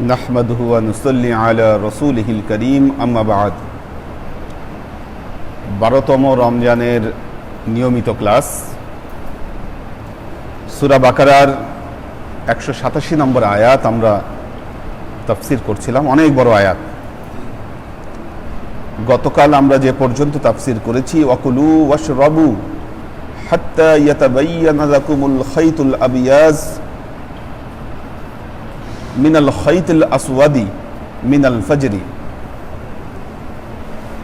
নাহমাদহু আলা রসুল করিম আম্মাবাদ বারোতম রমজানের নিয়মিত ক্লাস। সুরা বাকারার একশো সাতাশি নম্বর আয়াত আমরা তাফসির করছিলাম। অনেক বড় আয়াত। গতকাল আমরা যে পর্যন্ত তাফসির করেছি, ওয়াকুলু ওয়াশ রবু হাত্তা ইয়াতাবাইয়ানা নাজাকুমুল খাইতুল আবিয়াজ। মিনাল খাইতুল আসওয়াদি মিনাল ফজরি।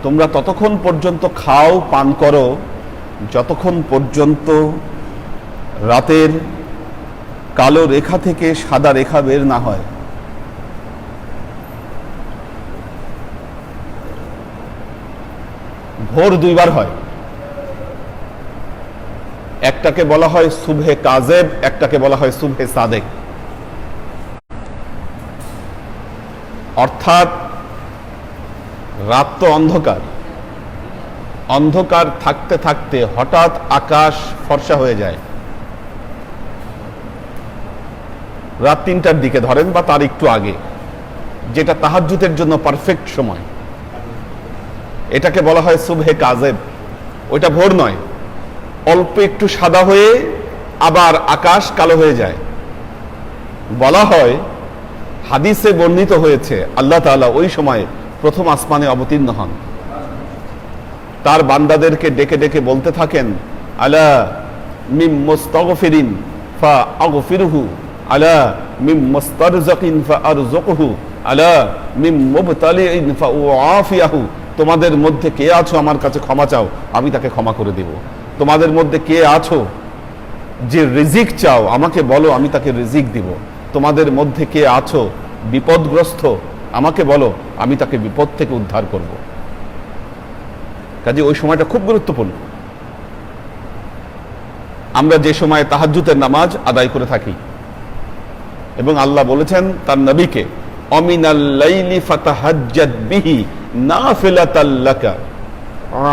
তোমরা ততক্ষণ পর্যন্ত খাও, পান করো, যতক্ষণ পর্যন্ত রাতের কালো রেখা থেকে সাদা রেখা বের না হয়। ভোর দুইবার হয়। একটাকে বলা হয় শুভে কাজেব, একটাকে বলা হয় শুভে সাদেক। অর্থাৎ রাত তো অন্ধকার। অন্ধকার থাকতে থাকতে হঠাৎ আকাশ ফর্সা হয়ে যায়। রাত তিনটার দিকে ধরেন বা তার একটু আগে, যেটা তাহাজ্জুতের জন্য পারফেক্ট সময়। এটাকে বলা হয় সুবহে কাজেব। ওইটা ভোর নয়। অল্প একটু সাদা হয়ে আবার আকাশ কালো হয়ে যায়। বলা হয় হাদিসে বর্ণিত হয়েছে, আল্লাহ তাআলা ওই সময় প্রথম আসমানে অবতীর্ণ হন। তার বান্দাদেরকে ডেকে ডেকে বলতে থাকেন, আলা মিম মুস্তাগফিরিন ফা আগফিরহু, আলা মিম মুস্তারজাকিন ফা আরযুকহু, আলা মিম মুবতালিইন ফা উআফিয়াহু, তোমাদের মধ্যে কে আছো আমার কাছে ক্ষমা চাও, আমি তাকে ক্ষমা করে দেব। তোমাদের মধ্যে কে আছো যে রিজিক চাও, আমাকে বলো, আমি তাকে রিজিক দিব। তোমাদের মধ্যে কে আছো? বিপদগ্রস্ত? আমাকে বলো, আমি তাকে বিপদ থেকে উদ্ধার করব। কাজে ওই সময়টা খুব গুরুত্বপূর্ণ। আমরা যে সময় তাহাজ্জুতের নামাজ আদায় করে থাকি, এবং আল্লাহ বলেছেন তার নবীকে অমিনাল্লাইলি ফাতাহাজ্জাদ বিহি নাফিলাতাল্লাকা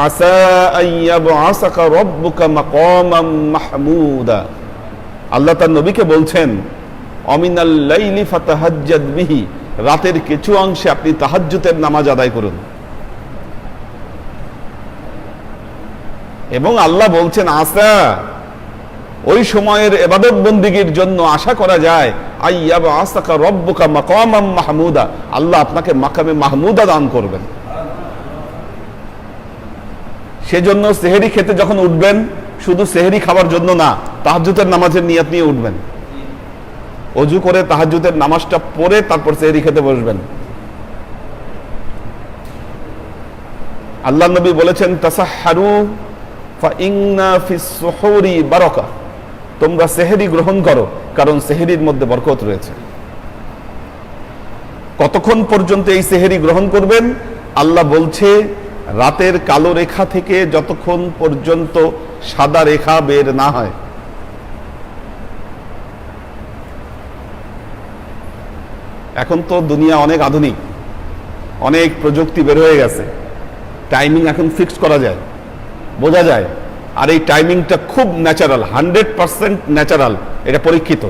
আসা আন ইয়াবআসাকা রাব্বুকা মাকামান মাহমুদা। আল্লাহ তার নবীকে বলছেন বিহি। রাতের কিছু অংশে আপনি তাহাজ্জুতের নামাজ আদায় করুন। এবং আল্লাহ বলছেন আসা ওই সময়ের এবাদত বন্দিগির জন্য আশা করা যায়, আইয়াবা আসাকা রব্বুকা মাকামাম মাহমুদা। আল্লাহ আপনাকে মাকামে মাহমুদা দান করবেন। সেজন্য সেহেরি খেতে যখন উঠবেন, শুধু সেহেরি খাবার জন্য না তাহাজুতের নামাজের নিয়াত নিয়ে উঠবেন। অজু করে তাহাজুতের নামাজটা পড়ে তারপর সেহেরি খেতে বসবেন। আল্লাহ নবী বলেছেন তাসাহারু বারকা। তোমরা সেহেরি গ্রহণ করো, কারণ সেহেরির মধ্যে বরকত রয়েছে। কতক্ষণ পর্যন্ত এই সেহেরি গ্রহণ করবেন? আল্লাহ বলছে, রাতের কালো রেখা থেকে যতক্ষণ পর্যন্ত সাদা রেখা বের না হয়। এখন তো দুনিয়া অনেক আধুনিক, অনেক প্রযুক্তি বের হয়ে গেছে। টাইমিং এখন ফিক্স করা যায়। বোঝা যায়। আর এই টাইমিংটা খুব ন্যাচারাল হান্ড্রেড পার্সেন্ট ন্যাচারাল এটা পরীক্ষিত।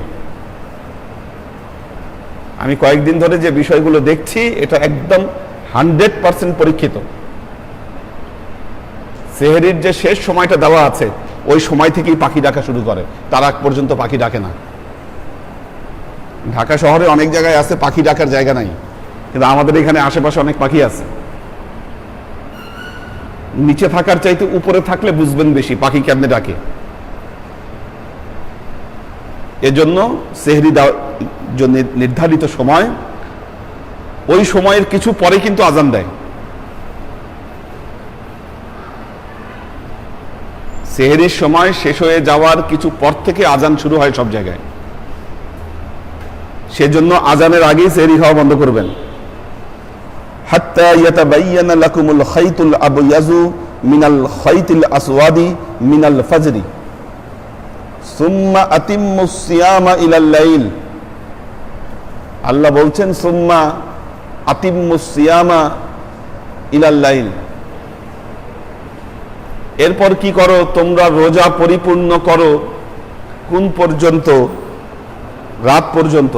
আমি কয়েকদিন ধরে যে বিষয়গুলো দেখছি, এটা একদম হান্ড্রেড পার্সেন্ট পরীক্ষিত। সেহেরির যে শেষ সময়টা দেওয়া আছে, ওই সময় থেকেই পাখি ডাকা শুরু করে। তার আগ পর্যন্ত পাখি ডাকে না। ঢাকা শহরে অনেক জায়গায় আছে, পাখি ডাকার জায়গা নাই। কিন্তু আমাদের এখানে আশেপাশে অনেক পাখি আছে। নিচে থাকার চাইতে উপরে থাকলে বুঝবেন বেশি পাখি কেমনে ডাকে। এজন্য সেহরি জন্য নির্ধারিত সময়, ওই সময়ের কিছু পরে কিন্তু আজান দেয়। সেহরির সময় শেষ হয়ে যাওয়ার কিছু পর থেকে আজান শুরু হয় সব জায়গায়। সেজন্য আজানের আগেই সেহরি খাওয়া বন্ধ করবেন। হাত্তা ইয়াতাবাইয়ানা লাকুমুল খাইতুল আবয়াজু মিনাল খাইতিল আসওয়াদি মিনাল ফাজরি। সুম্মা আতিম্মুস সিয়ামা ইলাল লাইল। আল্লাহ বলছেন, সুম্মা আতিম্মুস সিয়ামা ইলাল লাইল। এরপর কি করো? তোমরা রোজা পরিপূর্ণ করো। কোন পর্যন্ত? রাত পর্যন্ত।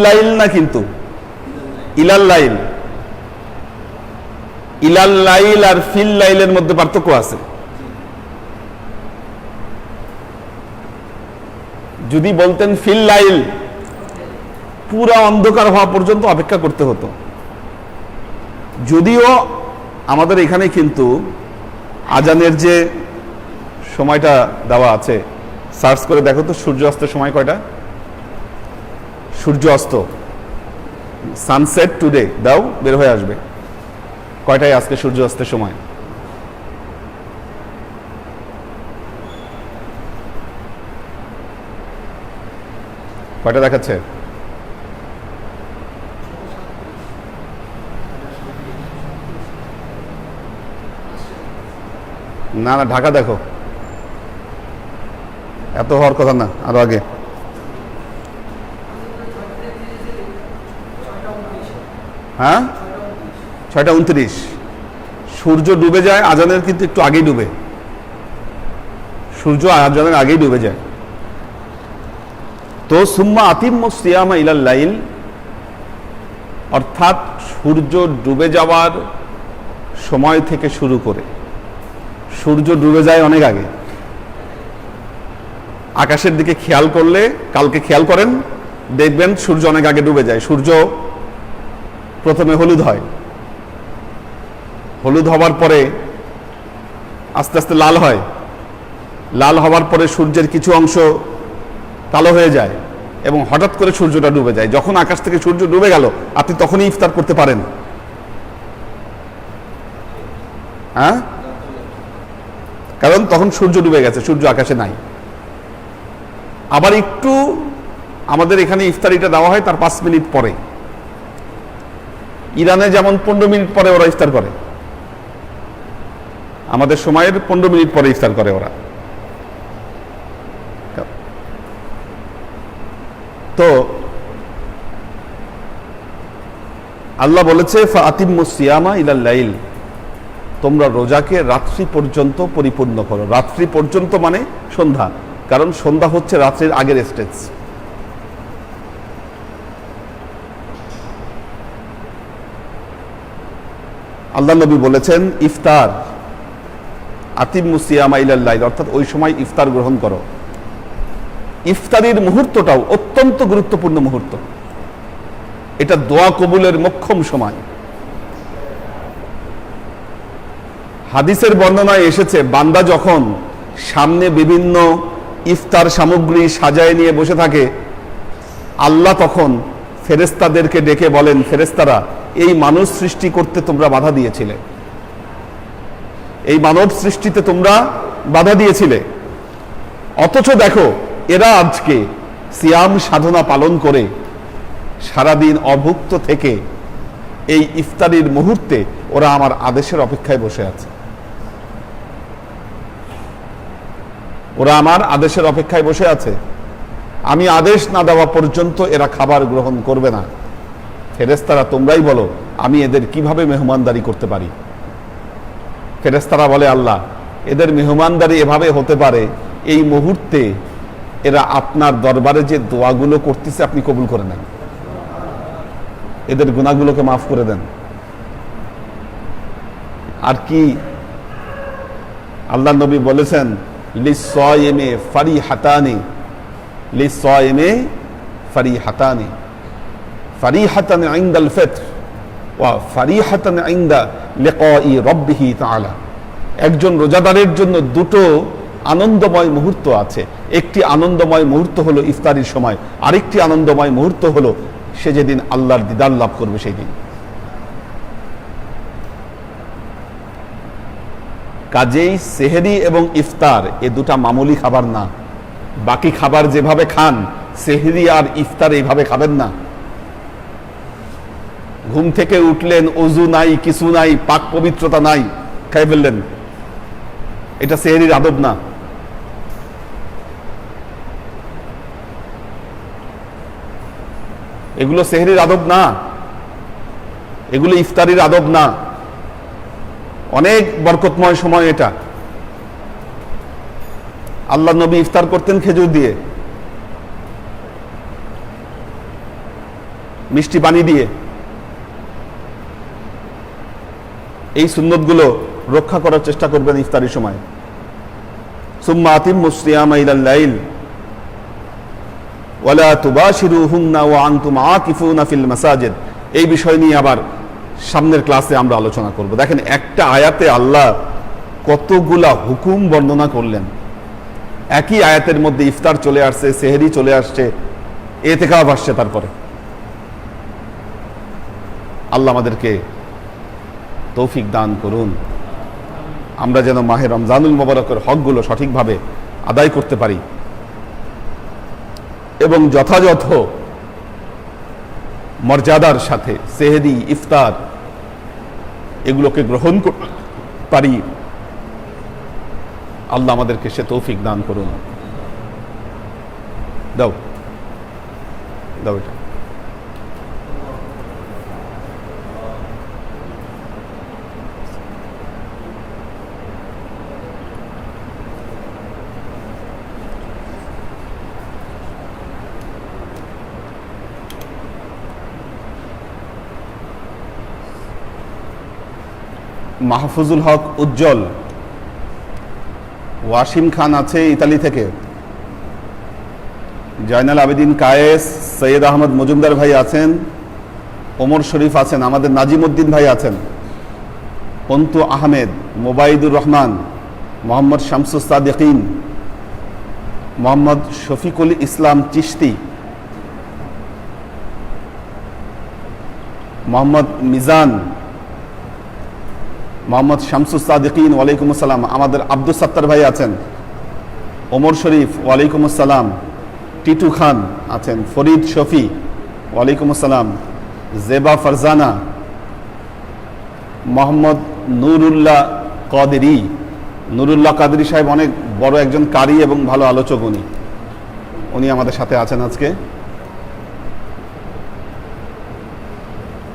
লাইল না কিন্তু? আর মধ্যে পার্থক্য আছে। যদি বলতেন ফিল লাইল, পুরা অন্ধকার হওয়া পর্যন্ত অপেক্ষা করতে হতো। যদিও আমাদের এখানে কিন্তু আজানের যে সময়টা দেওয়া আছে, সার্চ করে দেখো তো সূর্য অস্তের সময় কয়টা? সূর্য অস্ত সানসেট টুডে দাও, বের হয়ে আসবে। কয়টায় আজকে সূর্য অস্তের সময়? কয়টা দেখাচ্ছে? না না, ঢাকা দেখো। এত হওয়ার কথা না, আরও আগে। হ্যাঁ? ছয়টা উনত্রিশ। সূর্য ডুবে যায়, আজানের কিন্তু একটু আগেই ডুবে। সূর্য আজানের আগেই ডুবে যায়। তো সুম্মা আতিম্ম সিয়ামা ইলাল লাইল। অর্থাৎ সূর্য ডুবে যাওয়ার সময় থেকে শুরু করে। সূর্য ডুবে যায় অনেক আগে। আকাশের দিকে খেয়াল করলে, কালকে খেয়াল করেন, দেখবেন সূর্য অনেক আগে ডুবে যায়। সূর্য প্রথমে হলুদ হয়। হলুদ হওয়ার পরে আস্তে আস্তে লাল হয়। লাল হওয়ার পরে সূর্যের কিছু অংশ কালো হয়ে যায় এবং হঠাৎ করে সূর্যটা ডুবে যায়। যখন আকাশ থেকে সূর্য ডুবে গেল, আপনি তখনই ইফতার করতে পারেন। হ্যাঁ? কারণ তখন সূর্য ডুবে গেছে, সূর্য আকাশে নাই। আবার একটু আমাদের এখানে ইফতারিটা দেওয়া হয়, তার পাঁচ মিনিট পরে। ইরানে যেমন পনেরো মিনিট পরে ওরা ইফতার করে। আমাদের সময়ের পনেরো মিনিট পরে ইফতার করে ওরা। তো আল্লাহ বলেছে ফাতিম্মু সিয়ামা ইলাল লাইল। তোমরা রোজাকে রাত্রি পর্যন্ত পরিপূর্ণ করো। রাত্রি পর্যন্ত মানে সন্ধ্যা, কারণ সন্ধ্যা হচ্ছে রাত্রির আগের স্টেজ আল্লাহ নবী বলেছেন, ইফতার, আতিম মুসিয়ামা ইলাল্লাইল অর্থাৎ ওই সময় ইফতার গ্রহণ করো। ইফতারির মুহূর্তটাও অত্যন্ত গুরুত্বপূর্ণ মুহূর্ত। এটা দোয়া কবুলের মক্ষম সময়। হাদিসের বর্ণনায় এসেছে, বান্দা যখন সামনে বিভিন্ন ইফতার সামগ্রী সাজায় নিয়ে বসে থাকে, আল্লাহ তখন ফেরেস্তাদেরকে ডেকে বলেন ফেরেস্তারা এই মানুষ সৃষ্টি করতে তোমরা বাধা দিয়েছিলে। এই মানব সৃষ্টিতে তোমরা বাধা দিয়েছিলে। অথচ দেখো, এরা আজকে সিয়াম সাধনা পালন করে সারাদিন অভুক্ত থেকে এই ইফতারির মুহূর্তে ওরা আমার আদেশের অপেক্ষায় বসে আছে। ওরা আমার আদেশের অপেক্ষায় বসে আছে। আমি আদেশ না দেওয়া পর্যন্ত এরা খাবার গ্রহণ করবে না। ফেরেস্তারা তোমরাই বলো, আমি এদের কীভাবে মেহমানদারি করতে পারি? ফেরেস্তারা বলে, আল্লাহ, এদের মেহমানদারি এভাবে হতে পারে, এই মুহূর্তে এরা আপনার দরবারে যে দোয়াগুলো করতেছে আপনি কবুল করে নেন। এদের গুণাগুলোকে মাফ করে দেন। আর কি আল্লাহ নবী বলেছেন লিসয়েমে ফারি হাতানি লিসয়েমে ফারি হাতানি ফারি হাতানি আইন্দাল ফেত্র ওয়া ফারি হাতানি আইন্দা লিকাই রব্বিহি তাআলা একজন রোজাদারের জন্য দুটো আনন্দময় মুহূর্ত আছে। একটি আনন্দময় মুহূর্ত হলো ইফতারির সময়। আরেকটি আনন্দময় মুহূর্ত হলো সে যেদিন আল্লাহর দিদার লাভ করবে সেই দিন। কাজেই সেহেরি এবং ইফতার, এ দুটা মামুলি খাবার না। বাকি খাবার যেভাবে খান, সেহেরি আর ইফতার এইভাবে খাবেন না। ঘুম থেকে উঠলেন, অজু নাই, কিছু নাই, পাক পবিত্রতা নাই, খাই ফেললেন। এটা সেহেরির আদব না। এগুলো সেহরির আদব না। এগুলো ইফতারির আদব না। অনেক বরকতময় সময় এটা। আল্লাহ নবী ইফতার করতেন খেজুর দিয়ে। মিষ্টি পানি দিয়ে। এই সুন্নতগুলো রক্ষা করার চেষ্টা করবেন ইফতারির সময়। সুম্মা আতিম মুসরিয়ামা ইলাল লাইল। ওয়ালা তুবাশিরুহুন্না ওয়া আনতুম আকিফুনা ফিল মাসাজিদ। এই বিষয় নিয়ে আবার সামনের ক্লাসে আমরা আলোচনা করব। দেখেন, একটা আয়াতে আল্লাহ কতগুলা হুকুম বর্ণনা করলেন। একই আয়াতের মধ্যে ইফতার চলে আসছে, সেহেরি চলে আসছে এতেকাব আসছে তারপরে। আল্লাহ আমাদেরকে তৌফিক দান করুন। আমরা যেন মাহে রমজানুল মোবারকের হকগুলো সঠিকভাবে আদায় করতে পারি। এবং যথাযথ মর্যাদার সাথে সেহেদি ইফতার এগুলোকে গ্রহণ পারি। আল্লাহ আমাদেরকে সে তৌফিক দান করুন। দাও। দাও এটা। মাহফুজুল হক উজ্জ্বল। ওয়াসিম খান আছে ইতালি থেকে। জয়নাল আবেদিন কায়েস, সৈয়দ আহমদ মজুমদার ভাই আছেন। ওমর শরীফ আছেন, আমাদের নাজিমুদ্দিন ভাই আছেন। পন্তু আহমেদ, মোবাইদুর রহমান, মোহাম্মদ শামসুস্তাদিন মোহাম্মদ শফিকুল ইসলাম চিশতি, মোহাম্মদ মিজান মোহাম্মদ শামসুসাদিন ওয়ালাইকুম আসসালাম। আমাদের আব্দুল সাত্তার ভাই আছেন, ওমর শরীফ, ওয়ালাইকুম আসসালাম। টিটু খান আছেন, ফরিদ শফি, ওয়ালাইকুম আসসালাম। জেবা ফারজানা, মোহাম্মদ নুরুল্লাহ কাদেরি। নুরুল্লাহ কাদেরি সাহেব অনেক বড় একজন কারি এবং ভালো আলোচক উনি। উনি আমাদের সাথে আছেন আজকে।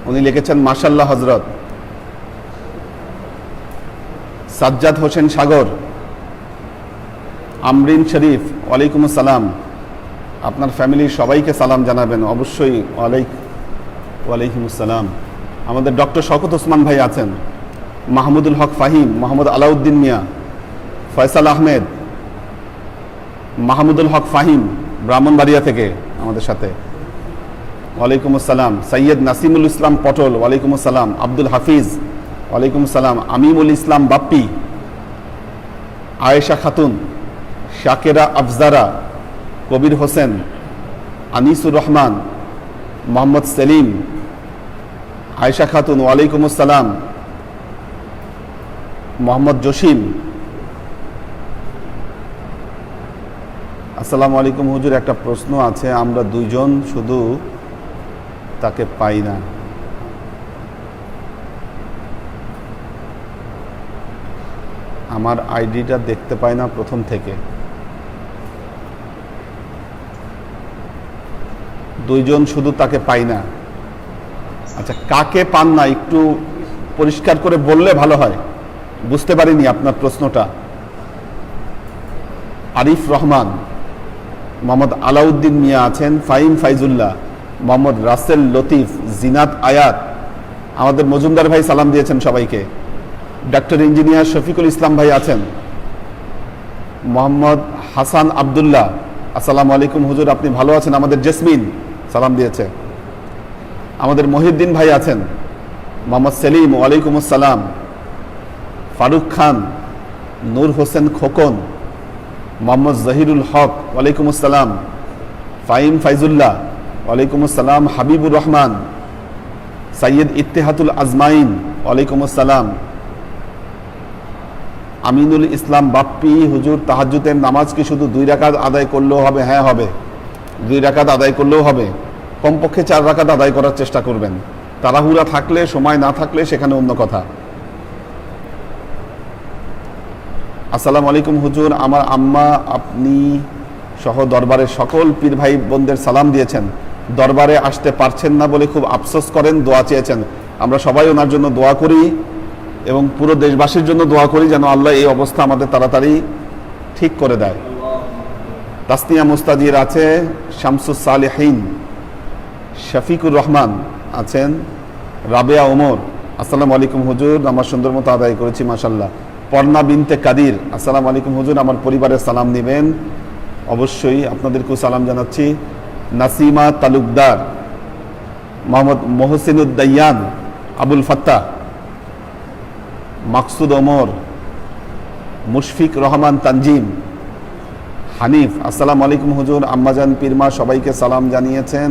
উনি লিখেছেন মাশাল্লাহ হজরত সাজ্জাদ হোসেন সাগর, আমরিন শরীফ, ওয়ালাইকুম আসসালাম। আপনার ফ্যামিলির সবাইকে সালাম জানাবেন। অবশ্যই ওয়ালাইক ওয়ালাইকুম আসসালাম। আমাদের ডক্টর শওকত ওসমান ভাই আছেন, মাহমুদুল হক ফাহিম, মোহাম্মদ আলাউদ্দিন মিয়া, ফয়সাল আহমেদ, মাহমুদুল হক ফাহিম, ব্রাহ্মণবাড়িয়া থেকে আমাদের সাথে। ওয়ালাইকুম আসসালাম সৈয়দ নাসিমুল ইসলাম পটল, ওয়ালাইকুম আসসালাম, আব্দুল হাফিজ ওয়ালাইকুম সালাম আমিমুল ইসলাম বাপ্পি, আয়েশা খাতুন, শাকেরা আফজারা, কবির হোসেন, আনিসুর রহমান, মোহাম্মদ সেলিম, আয়েশা খাতুন, ওয়ালাইকুম আসসালাম, মোহাম্মদ জসিম। আসসালামু আলাইকুম হুজুর, একটা প্রশ্ন আছে, আমরা দুইজন শুধু তাকে পাই না। আমার আইডিটা দেখতে পাই না প্রথম থেকে। দুইজন শুধু তাকে পাই না। আচ্ছা কাকে পান না একটু পরিষ্কার করে বললে ভালো হয়। বুঝতে পারিনি আপনার প্রশ্নটা। আরিফ রহমান, মোহাম্মদ আলাউদ্দিন মিয়া আছেন ফাইম ফাইজুল্লাহ, মোহাম্মদ রাসেল লতিফ, জিনাত আয়াত। আমাদের মজুমদার ভাই সালাম দিয়েছেন সবাইকে। ডাক্তার ইঞ্জিনিয়ার শফিকুল ইসলাম ভাই আছেন। মোহাম্মদ হাসান আবদুল্লাহ, আসসালামু আলাইকুম হুজুর, আপনি ভালো আছেন? আমাদের জেসমিন সালাম দিয়েছে। আমাদের মহিউদ্দিন ভাই আছেন। মোহাম্মদ সেলিম, ওয়ালাইকুম আসসালাম। ফারুক খান, নূর হোসেন খোকন, মোহাম্মদ জহিরুল হক, ওয়ালাইকুম আসসালাম। ফাইম ফাইজুল্লাহ, ওয়ালাইকুম আসসালাম। হাবিবুর রহমান সৈয়দ ইত্তেহাতুল আজমাইন, ওয়ালাইকুম আসসালাম। আমিনুল ইসলাম বাপ্পি, হুজুর তাহাজুতের নামাজ কি শুধু দুই রাকাত আদায় করলেও হবে হ্যাঁ হবে। দুই রাকাত আদায় করলেও হবে। কমপক্ষে চার রাকাত আদায় করার চেষ্টা করবেন। তাড়াহুড়া থাকলে, সময় না থাকলে সেখানে অন্য কথা। আসসালামু আলাইকুম, হুজুর। আমার আম্মা, আপনি সহ দরবারের সকল পীর ভাই বোনদের সালাম দিয়েছেন। দরবারে আসতে পারছেন না বলে খুব আফসোস করেন, দোয়া চেয়েছেন। আমরা সবাই ওনার জন্য দোয়া করি। এবং পুরো দেশবাসীর জন্য দোয়া করি যেন আল্লাহ এই অবস্থা আমাদের তাড়াতাড়ি ঠিক করে দেয়। তাসনিয়া মুস্তাজির আছে, শামসুস সালেহীন, শফিকুর রহমান আছেন, রাবেয়া ওমর, আসসালামু আলাইকুম হুজুর, আমার সুন্দর মতো আদায় করেছি মাসাল্লাহ পর্ণা বিনতে কাদির, আসসালামু আলাইকুম হুজুর, আমার পরিবারের সালাম নেবেন। অবশ্যই আপনাদেরকেও সালাম জানাচ্ছি। নাসিমা তালুকদার, মোহাম্মদ মোহসিনুদ্দাইয়ান, আবুল ফাত্তাহ মাকসুদ ওমর, মুশফিক রহমান তানজিম, হানিফ, আসসালামু আলাইকুম হুজুর আম্মাজান পীরমা সবাইকে সালাম জানিয়েছেন।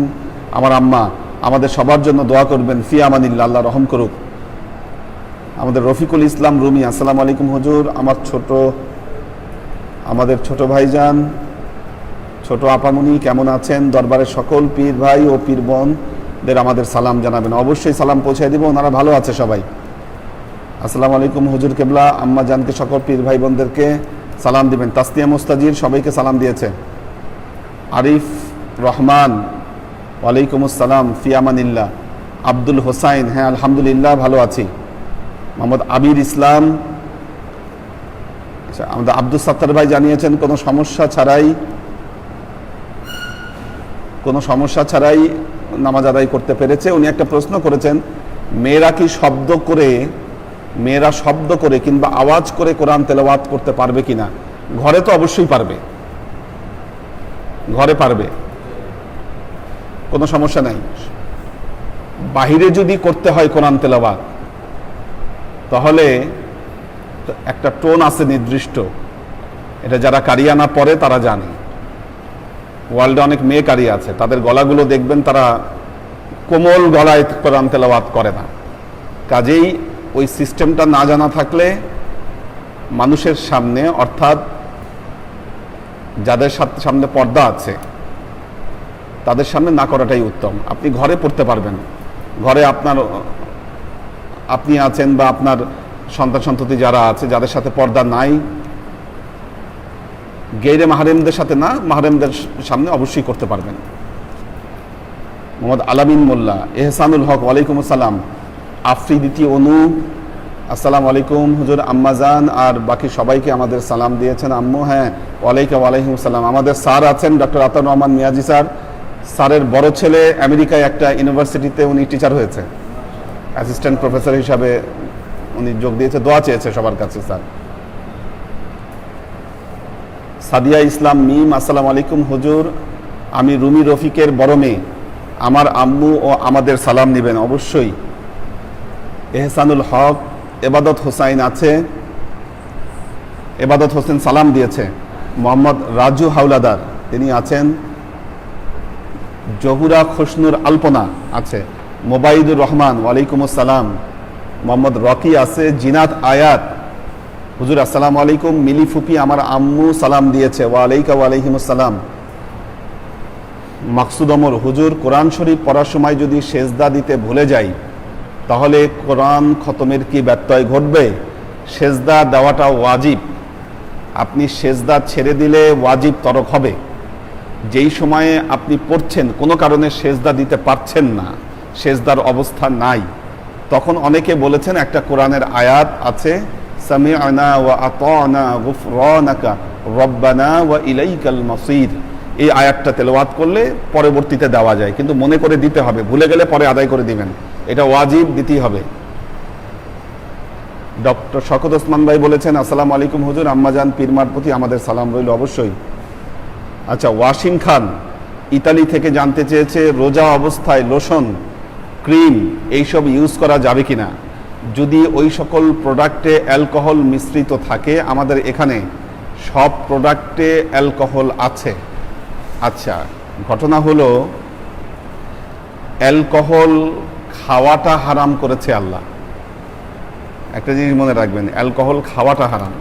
আমার আম্মা, আমাদের সবার জন্য দোয়া করবেন, ফি আমানিল্লা আল্লাহ রহম করুক। আমাদের রফিকুল ইসলাম রুমি, আসসালামু আলাইকুম হুজুর, আমার ছোট, আমাদের ছোট ভাইজান, ছোট আপামনি, কেমন আছেন? দরবারের সকল পীর ভাই ও পীর বোনদের আমাদের সালাম জানাবেন। অবশ্যই সালাম পৌঁছে দিব, ওনারা ভালো আছে সবাই। আসসালামু আলাইকুম, হুজুর কেবলা, আম্মা জানকে সকল পীর ভাই বোনদেরকে সালাম দিবেন। তাসতিয়া মুস্তাজির সবাইকে সালাম দিয়েছে। আরিফ রহমান, ওয়ালাইকুম আসসালাম, ফিয়ামানিল্লাহ। আব্দুল হোসাইন হ্যাঁ আলহামদুলিল্লাহ, ভালো আছি। মোহাম্মদ আবির ইসলাম আচ্ছা আমাদের আব্দুল সাত্তার ভাই জানিয়েছেন, কোনো সমস্যা ছাড়াই, কোনো সমস্যা ছাড়াই নামাজ আদায় করতে পেরেছে। উনি একটা প্রশ্ন করেছেন, মেয়েরা কি শব্দ করে মেয়েরা শব্দ করে কিংবা আওয়াজ করে কোরআন তেলাওয়াত করতে পারবে কিনা? ঘরে তো অবশ্যই পারবে। ঘরে পারবে। কোনো সমস্যা নাই। বাহিরে যদি করতে হয় কোরআন তেলাওয়াত, তাহলে একটা টোন আছে নির্দিষ্ট। এটা যারা কারিয়ানা পরে, তারা জানে। ওয়ার্ল্ডে অনেক মেয়ে কারি আছে। তাদের গলাগুলো দেখবেন তারা কোমল গলায় কোরআন তেলাওয়াত করে না। কাজেই ওই সিস্টেমটা না জানা থাকলে মানুষের সামনে, অর্থাৎ যাদের সামনে পর্দা আছে, তাদের সামনে না করাটাই উত্তম। আপনি ঘরে পড়তে পারবেন। ঘরে আপনার, আপনি আছেন বা আপনার সন্তান সন্ততি যারা আছে, যাদের সাথে পর্দা নাই, গেইরে মাহারেমদের সাথে না, মাহারেমদের সামনে অবশ্যই করতে পারবেন। মোহাম্মদ আলামিন মোল্লা, এহসানুল হক, ওয়ালাইকুম আসসালাম। আফ্রিদিতি অনু। আসসালামু আলাইকুম, হুজুর আম্মাজান আর বাকি সবাইকে আমাদের সালাম দিয়েছেন। আম্মু হ্যাঁ ওয়ালাইকুম ওয়ালাইকুম সালাম। আমাদের স্যার আছেন ডক্টর আতার রহমান মিয়াজি স্যার। স্যারের বড় ছেলে আমেরিকায় একটা ইউনিভার্সিটিতে উনি টিচার হয়েছে। অ্যাসিস্ট্যান্ট প্রফেসর হিসাবে উনি যোগ দিয়েছে, দোয়া চেয়েছে সবার কাছে, স্যার। সাদিয়া ইসলাম মিম, আসসালামু আলাইকুম, হুজুর। আমি রুমি রফিকের বড় মেয়ে। আমার আম্মু ও আমাদের সালাম নেবেন, অবশ্যই। এহসানুল হক, এবাদত হোসাইন আছে। এবাদত হোসেন সালাম দিয়েছে। মোহাম্মদ রাজু হাওলাদার, তিনি আছেন। জহুরা খুশনুর আলপনা আছে। মোবাইদুর রহমান, ওয়ালাইকুম আসসালাম। মোহাম্মদ রকি আছে, জিনাত আয়াত। হুজুর, আসসালামু আলাইকুম। মিলি ফুপি আমার আম্মু সালাম দিয়েছে। ওয়ালাইকা ওয়ালাইকুম আসসালাম। মাকসুদ অমর, হুজুর, কোরআন শরীফ পড়ার সময় যদি সেজদা দিতে ভুলে যাই তাহলে কোরআন খতমের কি ব্যত্যয় ঘটবে? সেজদা দেওয়াটা ওয়াজিব। আপনি সেজদা ছেড়ে দিলে ওয়াজিব তরক হবে। যেই সময়ে আপনি পড়ছেন, কোনো কারণে সেজদা দিতে পারছেন না, সেজদার অবস্থা নাই। তখন অনেকে বলেছেন, একটা কোরআনের আয়াত আছে, সামিআনা ওয়া আতানা গুফরানাকা রব্বানা ওয়া ইলাইকাল মাসির। এই আয়াতটা তেলাওয়াত করলে পরবর্তীতে দেওয়া যায়। কিন্তু মনে করে দিতে হবে, ভুলে গেলে পরে আদায় করে দিবেন। এটা ওয়াজিব দিতেই হবে। ডক্টর শকত ওসমান ভাই বলেছেন, আসসালামু আলাইকুম হুজুর আম্মাজান পীরমার প্রতি আমাদের সালাম রইল অবশ্যই। আচ্ছা ওয়াসিম খান ইতালি থেকে জানতে চেয়েছে, রোজা অবস্থায় লোশন, ক্রিম এইসব ইউজ করা যাবে কিনা? যদি ওই সকল প্রোডাক্টে অ্যালকোহল মিশ্রিত থাকে, আমাদের এখানে সব প্রোডাক্টে অ্যালকোহল আছে। আচ্ছা ঘটনা হলো, অ্যালকোহল খাওয়াটা হারাম করেছে আল্লাহ। একটা জিনিস মনে রাখবেন, অ্যালকোহল খাওয়াটা হারাম।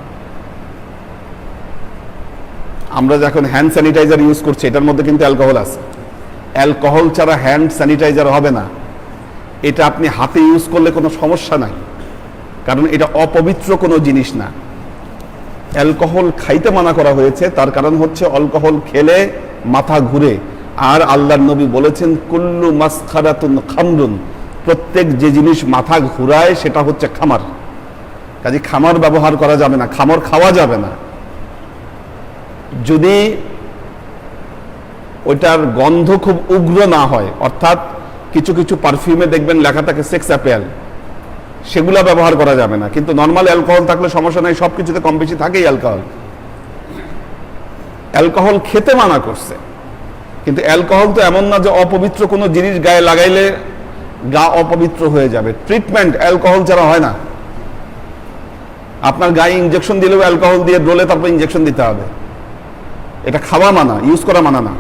আমরা যখন হ্যান্ড স্যানিটাইজার ইউজ করছি, এটার মধ্যে কিন্তু অ্যালকোহল আছে। অ্যালকোহল ছাড়া হ্যান্ড স্যানিটাইজার হবে না। এটা আপনি হাতে ইউজ করলে কোনো সমস্যা নাই। কারণ এটা অপবিত্র কোনো জিনিস না। অ্যালকোহল খাইতে মানা করা হয়েছে, তার কারণ হচ্ছে অ্যালকোহল খেলে মাথা ঘুরে। আর আল্লাহর নবী বলেছেন, কুল্লু মাসখারাতুন খামরুন। প্রত্যেক যে জিনিস মাথা ঘুরায়, সেটা হচ্ছে খামার। কাজে খামার ব্যবহার করা যাবে না, খামর খাওয়া যাবে না। যদি ওইটার গন্ধ খুব উগ্র না হয়, অর্থাৎ কিছু কিছু পারফিউমে দেখবেন লেখা থাকে সেক্স অ্যাপেল সেগুলা ব্যবহার করা যাবে না। কিন্তু নর্মাল অ্যালকোহল থাকলে সমস্যা নেই সব কিছুতে কম বেশি থাকেই অ্যালকোহল অ্যালকোহল খেতে মানা করছে। কিন্তু অ্যালকোহল তো এমন না যে অপবিত্র কোনো জিনিস গায়ে লাগাইলে গা অপবিত্র হয়ে যাবে। ট্রিটমেন্ট অ্যালকোহল ছাড়া হয় না। আপনার গায়ে ইঞ্জেকশন দিলেও অ্যালকোহল দিয়ে ডোলে তারপর ইঞ্জেকশন দিতে হবে। এটা খাওয়া মানা ইউজ করা মানা না।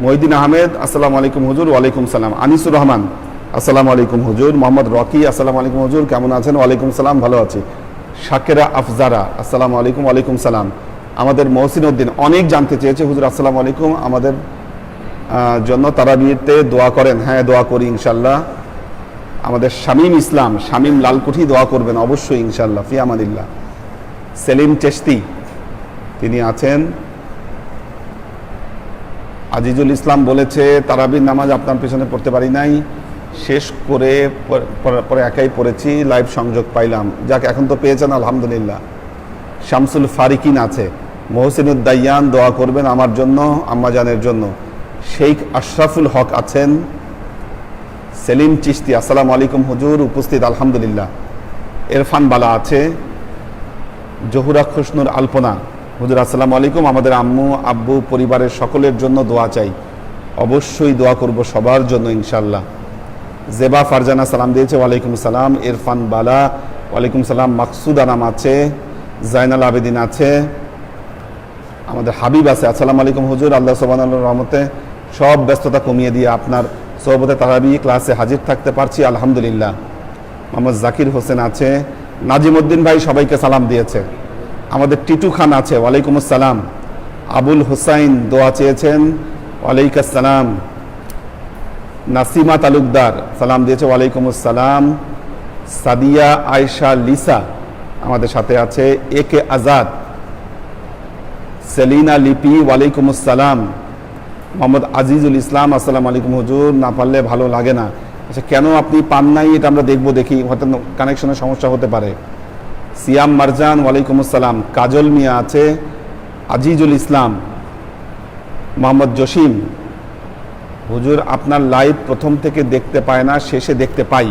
মহিদিন আহমেদ, আসসালামু আলাইকুম হুজুর, ওয়ালাইকুম সালাম। আনিসুর রহমান, আসসালামু আলাইকুম হুজুর। মোহাম্মদ রকি, আসসালামু আলাইকুম হুজুর, কেমন আছেন? ওয়ালাইকুম সালাম, ভালো আছি। শাকেরা আফজারা, আসসালামু আলাইকুম, ওয়ালাইকুম সালাম। আমাদের মহসিন উদ্দিন অনেক জানতে চেয়েছে। হুজুর, আসসালামু আলাইকুম। আমাদের জন্য তারা বিয়েতে দোয়া করেন। হ্যাঁ দোয়া করি ইনশাল্লাহ আমাদের শামীম ইসলাম, শামীম লালকুঠি দোয়া করবেন অবশ্যই ইনশাল্লাহ ফি আমাদিল্লাহ। সেলিম চেস্তি তিনি আছেন। আজিজুল ইসলাম বলেছে, তারাবির নামাজ আপনার পেছনে পড়তে পারি নাই। শেষ করে পরে একাই পড়েছি, লাইভ সংযোগ পাইলাম। যাক, এখন তো পেয়েছেন, আলহামদুলিল্লাহ। শামসুল ফারিকিন আছে। মহসিনুদ্দাইয়ান দোয়া করবেন আমার জন্য, আম্মাজানের জন্য। শেখ আশরাফুল হক আছেন। সেলিম চিস্তি আসসালামু আলাইকুম হুজুর, উপস্থিত, আলহামদুলিল্লাহ। এরফান বালা আছে। জহুরা খুশনুর আলপনা। হুজুর, আসসালামু আলাইকুম। আমাদের আম্মু, আব্বু, পরিবারের সকলের জন্য দোয়া চাই। অবশ্যই দোয়া করব সবার জন্য ইনশাল্লাহ জেবা ফারজানা সালাম দিয়েছে, ওয়ালাইকুম সালাম। ইরফান বালা, ওয়ালাইকুম সালাম। মাকসুদ আনাম আছে, জাইনাল আবেদিন আছে। আমাদের হাবিব আছে। আসসালামু আলাইকুম হুজুর, আল্লাহ সোবান রহমতে। সব ব্যস্ততা কমিয়ে দিয়ে আপনার সহবতে তারাবি ক্লাসে হাজির থাকতে পারছি, আলহামদুলিল্লাহ। মোহাম্মদ জাকির হোসেন আছে, নাজিমুদ্দিন ভাই সবাইকে সালাম দিয়েছে। আমাদের টিটু খান আছে, ওয়ালাইকুম আসসালাম। আবুল হুসাইন দোয়া চেয়েছেন, ওয়ালাইকুম আসসালাম। নাসিমা তালুকদার সালাম দিয়েছে, ওয়ালাইকুম আসসালাম। সাদিয়া আয়শা লিসা আমাদের সাথে আছে, এ কে আজাদ। সেলিনা লিপি, ওয়ালাইকুম আসসালাম। মোহাম্মদ আজিজুল ইসলাম, আসসালামু আলাইকুম হুজুর, না পারলে ভালো লাগে না। আচ্ছা কেন আপনি পান নাই? এটা আমরা দেখব, দেখি। হয়তো কানেকশনের সমস্যা হতে পারে। সিয়াম মারজান, ওয়ালাইকুম আসসালাম। কাজল মিয়া আছে। আজিজুল ইসলাম, মোহাম্মদ জসিম। হুজুর, আপনার লাইভ প্রথম থেকে দেখতে পায় না, শেষে দেখতে পাই।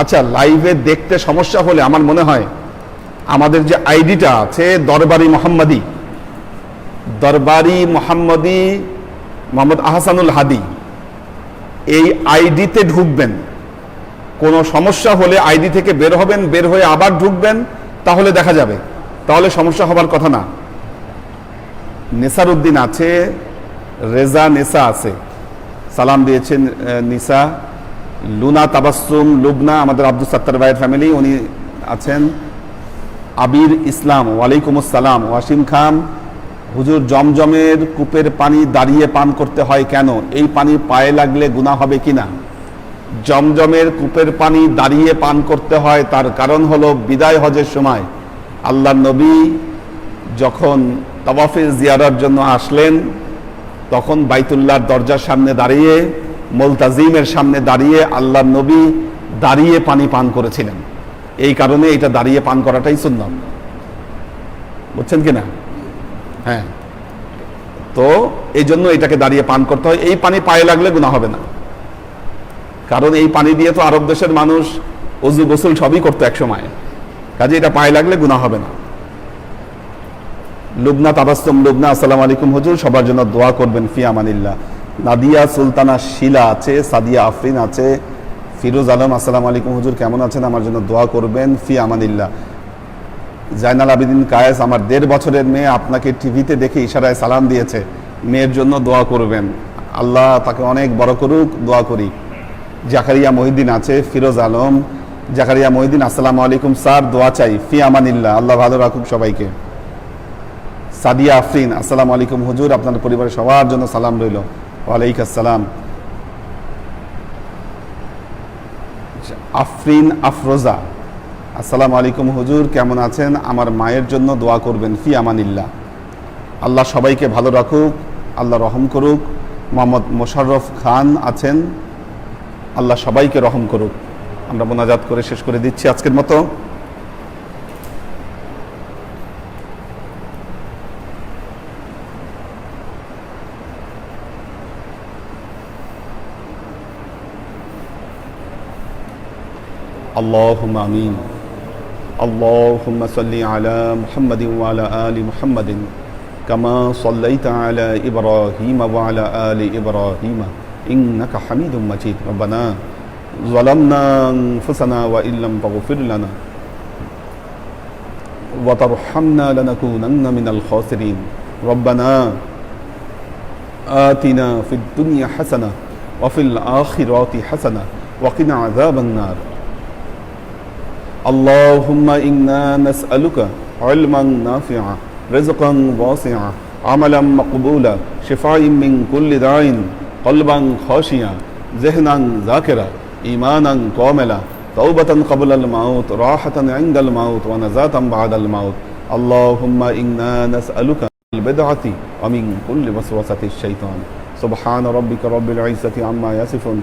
আচ্ছা লাইভে দেখতে সমস্যা হলে আমার মনে হয়, আমাদের যে আইডিটা আছে, দরবারি মোহাম্মদী। দরবারি মোহাম্মদী মোহাম্মদ আহসানুল হাদি, এই আইডিতে ঢুকবেন। কোনো সমস্যা হলে আইডি থেকে বের হবেন, বের হয়ে আবার ঢুকবেন, তাহলে দেখা যাবে। তাহলে সমস্যা হবার কথা না। নেসার উদ্দিন আছে, রেজা নেসা আছে। সালাম দিয়েছেন নিসা। লুনা তাবাসুম লুবনা, আমাদের আব্দুল সাত্তার ভাইয়ের ফ্যামিলি, উনি আছেন। আবির ইসলাম ওয়ালাইকুম আসসালাম ওয়াসিম খান হুজুর জমজমের কূপের পানি দাঁড়িয়ে পান করতে হয় কেন? এই পানি পায়ে লাগলে গুণা হবে কিনা জমজমের কূপের পানি দাঁড়িয়ে পান করতে হয়, তার কারণ হলো বিদায় হজের সময়। আল্লাহ নবী যখন তবাফে জিয়ারার জন্য আসলেন, তখন বাইতুল্লাহর দরজার সামনে দাঁড়িয়ে, মোলতাজিমের সামনে দাঁড়িয়ে আল্লাহ নবী দাঁড়িয়ে পানি পান করেছিলেন। এই কারণে এটা দাঁড়িয়ে পান করাটাই সুন্নত। বুঝছেন কি না? হ্যাঁ। তো এই জন্য এটাকে দাঁড়িয়ে পান করতে হয়। এই পানি পায়ে লাগলে গুণা হবে না। কারণ এই পানি দিয়ে তো আরব দেশের মানুষ অজু গোসল সবই করতো এক সময় কাজে এটা পায়ে লাগলে গুণা হবে না। লুবনা তাবাস্তম লুবনা, আসসালামু আলাইকুম। হুজুর, সবার জন্য দোয়া করবেন ফি আমানিল্লাহ। নাদিয়া সুলতানা শিলা আছে, সাদিয়া আফরিন আছে, ফিরোজ আলম, আসসালামু আলাইকুম। হুজুর, কেমন আছেন? আমার জন্য দোয়া করবেন ফি আমানিল্লাহ। জাইনাল আবিদিন কায়েস আমার দেড় বছরের মেয়ে আপনাকে টিভিতে দেখে ইশারায় সালাম দিয়েছে। মেয়ের জন্য দোয়া করবেন। আল্লাহ তাকে অনেক বড় করুক, দোয়া করি। জাকারিয়া মহিদ্দিন আছে, ফিরোজ আলম। জাকারিয়া মহিদ্দিন আসসালামু আলাইকুম স্যার, দোয়া চাই। ফি আমানিল্লা আল্লাহ ভালো রাখুক সবাইকে। সাদিয়া আফরিন, আসসালামু আলাইকুম হুজুর, আপনার পরিবারের সবার জন্য সালাম রইল। ওয়ালাইক আসসালাম। আফরিন আফরোজা আসসালামু আলাইকুম হুজুর, কেমন আছেন? আমার মায়ের জন্য দোয়া করবেন, ফি আমানিল্লা আল্লাহ সবাইকে ভালো রাখুক, আল্লাহ রহম করুক। মোহাম্মদ মোশাররফ খান আছেন, আল্লাহ সবাইকে রহম করুক। আমরা মোনাজাত করে শেষ করে দিচ্ছি আজকের মতো। আল্লাহ আমিন। اللهم صل على محمد وعلى آل محمد كما صليت على إبراهيم وعلى آل إبراهيم إنك حميد مجيد. ربنا ظلمنا أنفسنا وإن لم تغفر لنا وترحمنا لنكونن من الخاسرين. ربنا آتنا في الدنيا حسنة وفي الآخرة حسنة وقنا عذاب النار. اللهم إنا نسألك علما نافعا رزقا واسعا عملا مقبولا شفاء من كل داء قلبا خاشيا ذهنا ذاكرا إيمانا كاملا توبة قبل الموت راحة عند الموت ونزاة بعد الموت. اللهم إنا نسألك البدعة ومن كل وسوسة الشيطان. سبحان ربك رب العزة عما يصفون.